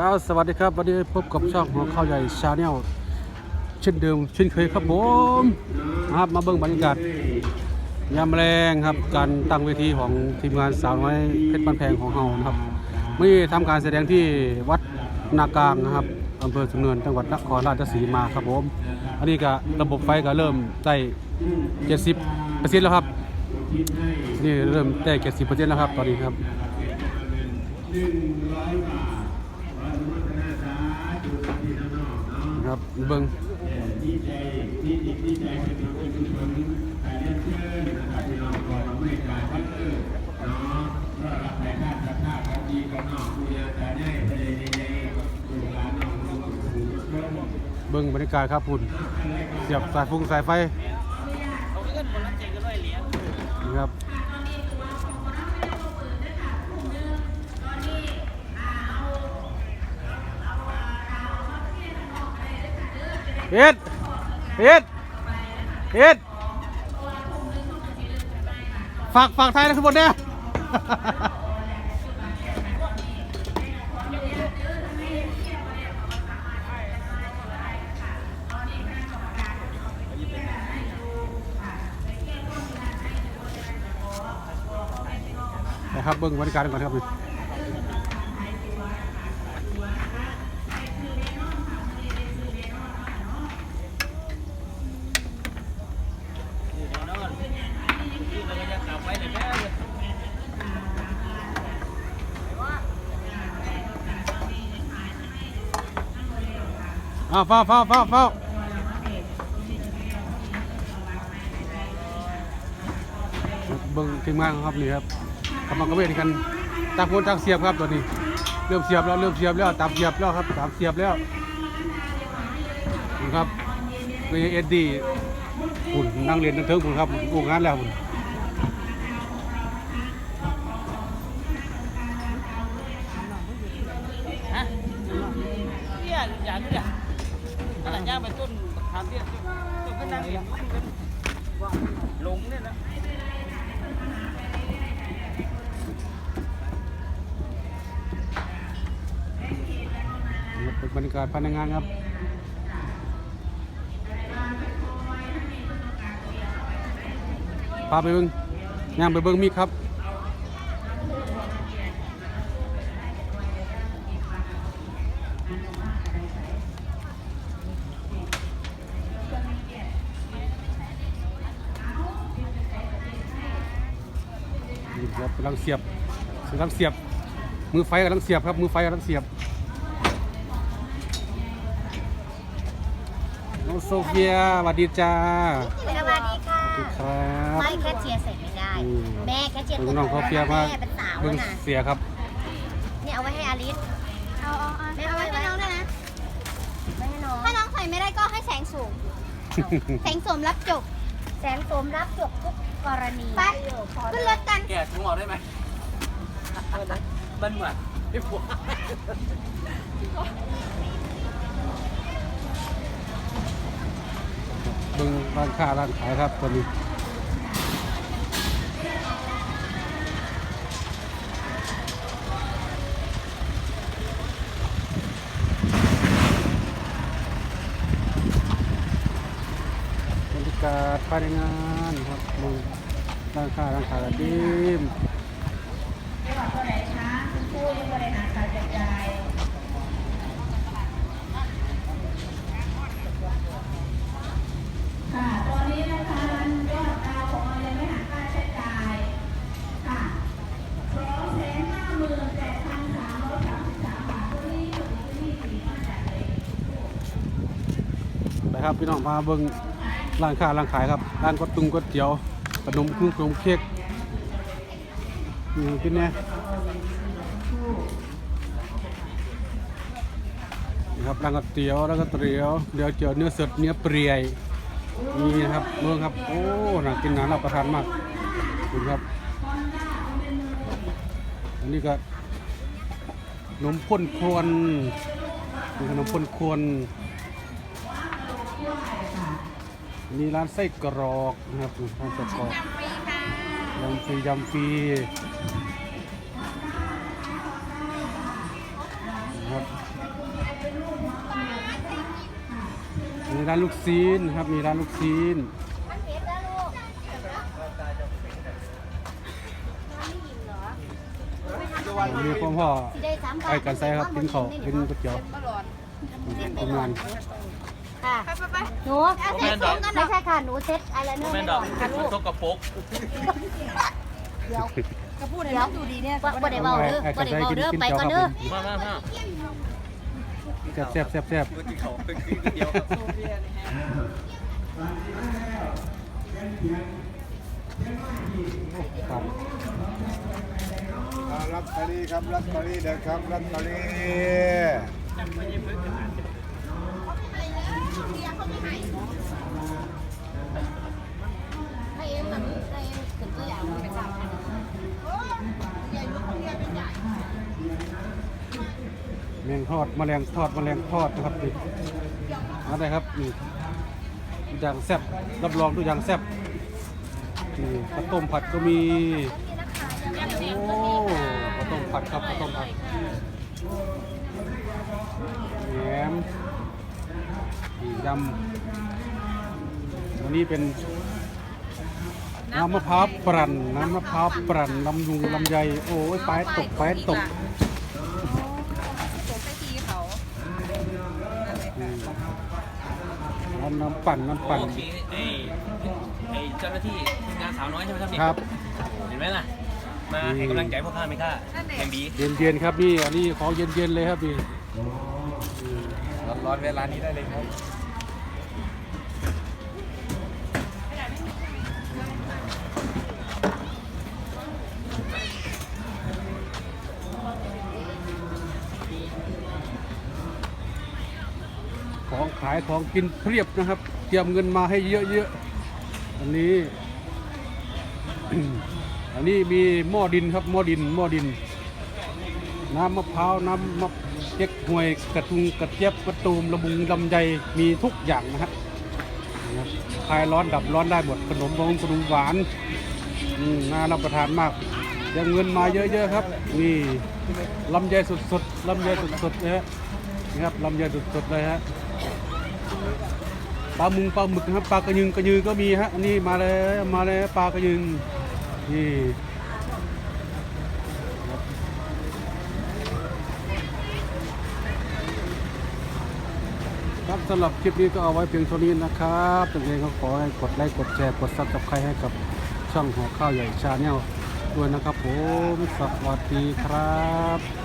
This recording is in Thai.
ครับสวัสดีครับวันนี้พบกับช่องของข้าวใหญ่ชาแนลเช่นเดิมเช่นเคยครับผมครับมาเบิ่งบรรยากาศยามแรงครับการตั้งเวทีของทีมงานสาวน้อยเพชรบ้านแพงของเฮานะครับเมื่อทำการแสดงที่วัดนากลางนะครับอำเภอสุนเนินจังหวัดนครราชสีมาครับผมอันนี้ก็ระบบไฟก็เริ่มได้70เปอร์เซ็นต์แล้วครับนี่เริ่มได้70เปอร์เซ็นต์แล้วครับตอนนี้ครับ ครับเบิ้งเบิ้งบรรยากาศครับคุณเสียบสายฟุ้งสายไฟนี่ครับ เฮ็ดเฮ็ดเฮ็ดฝากฝากไทยนะทุกคนเนี่ยนะครับเบิ้งบรรยากาศก่อนครับ อ้าวเฝ้าเฝ้าเฝ้าเฝ้าเบิ้งทีมงานครับนี่ครับกำลังกระเวทกันต่างคนต่างเสียบครับตัวนี้ เริ่มเสียบแล้วเริ่มเสียบแล้วตามเสียบแล้วครับตามเสียบแล้วนี่ครับเป็นเอ็ดดี้หุ่นนั่งเรียนนั่งเทิงหุ่นครับโอ้งานแล้วหุ่นฮะเนี่ยอย่างนี้ เนี่ยอะไรย่างไปต้นทางเนี่ยต้นก็นั่งเห็นหลงเนี่ยนะเป็นบรรยากาศภายในงานครับพาไปเบิ้งย่างไปเบิ้งมีครับำลังเสียบกำลังเสียบ มือไฟกำลังเสียบครับ มือไฟกำลังเสียบ น้องโซเฟียสวัสดีจ้า สวัสดีค่ะสวัสดีครับไม่แคชเชียร์ใส่ไม่ได้ อืม แม่แคชเชียร์คุณน้องโซเฟียมาแม่เป็นสาวเบิ่งน่ะเสียครับ เนี่ยเอาไว้ให้อาลิสเอาเอาเอาแม่เอาไว้ให้น้องด้วยนะ ไว้ให้น้อง ถ้าน้องใส่ไม่ได้ก็ให้แสงสูง แสงสมรับจบ แสงสมรับจบทุก กรณีไปขึ้นรถกันแกะถุงออกได้ไหม มันเหมือนไอ้พวกเบิ่งร้านค้าร้านขายครับตอนนี้บรรยากาศภายในงาน ครับเบิ่งร้านค้าร้านขายกันดีมค่ะตอนนี้นะคะยอดดาวของเรายังไม่หักค่าใช้จ่ายค่ะสองแสนห้าหมื่นแปดพันสามร้อยสามสิบสามบาทตัวนี้อยู่ที่สี่มาจากเลยนะครับพี่น้องมาเบิ่งร้านค้าร้านขายครับ ร้านก๋วยตุงก๋วยเตี๋ยว ขนมคุ้งขนมเค้กนี่เป็นไงนี่ครับร้านก๋วยเตี๋ยวแล้วก็เตี๋ยวเดี๋ยวเจียวเนื้อสดเนื้อเปื่อยนี่นะครับเมืองครับ โอ้หน่ากินหนารับประทานมากขอบคุณครับ อันนี้ก็ขนมข้นควรนี่ขนมข้นควร มีร้านไส้กรอกนะครับร้านไส้กรอกยำฟรียำฟรีนะครับมีร้านลูกซีนครับมีร้านลูกซีนมีพ่อพ่อไอ้กันไซครับกินข้าวกินก๋วยเตี๋ยวทำงาน ค่ะหนูเซ็ตซุ้มกันไม่ใช่ค่ะ หนูเซ็ตอะไรเนอร์แม่ไม่ดก่ออกนค่ะลูก ตกกระปกเดี๋ยวก็พูดเลยดูดีเนี่ยว่าบ่ได้เบาเด้อบ่ได้เบาเด้อไปก่อนเด้อมามามาแซ่บแซ่บแซ่บแซ่บครับอ่ารับตอรี่ครับรับตอรี่เด็กครับรับตอรี่ อดแมลงทอดแมลงทอดนะครับนี่อะไรครับนี่ทุกอย่างแซ่บรับรองทุกอย่างแซ่บนี่ข้าวต้มผัดก็มีโอ้ข้าวต้มผัดครับข้าวต้มผัดแหนมนี่ยำอันนี้เป็นน้ำมะพร้าวปรันน้ำมะพร้าวปรันลำยุงลำไยโอ้ยปลายตกปลายตก น้ำน้ำปั่นน้ำปั่นโอเคไอ้ไอ้เจ้าหน้าที่ทีมงานสาวน้อยใช่ไหมครับเนี่ยครับ เห็นไหมล่ะ มาให้กำลังใจพวกข้าไหมข้าแข่งบีเย็นเย็นๆครับนี่อันนี้ของเย็นเย็นๆเลยครับนี่ร้อนๆเวลานี้ได้เลยครับ ของขายของกินเพียบนะครับ เตรียมเงินมาให้เยอะๆอันนี้ อันนี้มีหม้อดินครับหม้อดินหม้อดิน น้ำมะพร้าวน้ำมะเก๊กฮวยกระทุงกระเจี๊ยบกระตูมละมุงลำไยมีทุกอย่างนะครับคลายร้อนดับร้อนได้หมดขนมบงขนมหวานอืมน่ารับประทานมากยังเงินมาเยอะๆครับ นี่ลำไยสดๆลำไยสดๆนะฮะนี่ครับลำไยสดๆเลยฮะ ปลามุงปลาหมึกนะครับปลากระยึงกระยือก็มีฮะนนี้มาเลยมาเลยปลากระยึงนี่ครับสำหรับคลิปนี้ก็เอาไว้เพียงเท่านี้นะครับยังไงก็ขอให้กดไลค์กดแชร์กดซับสไครต์ให้กับช่องหัวข้าวใหญ่ชาแนลด้วยนะครับผมสวัสดีครับ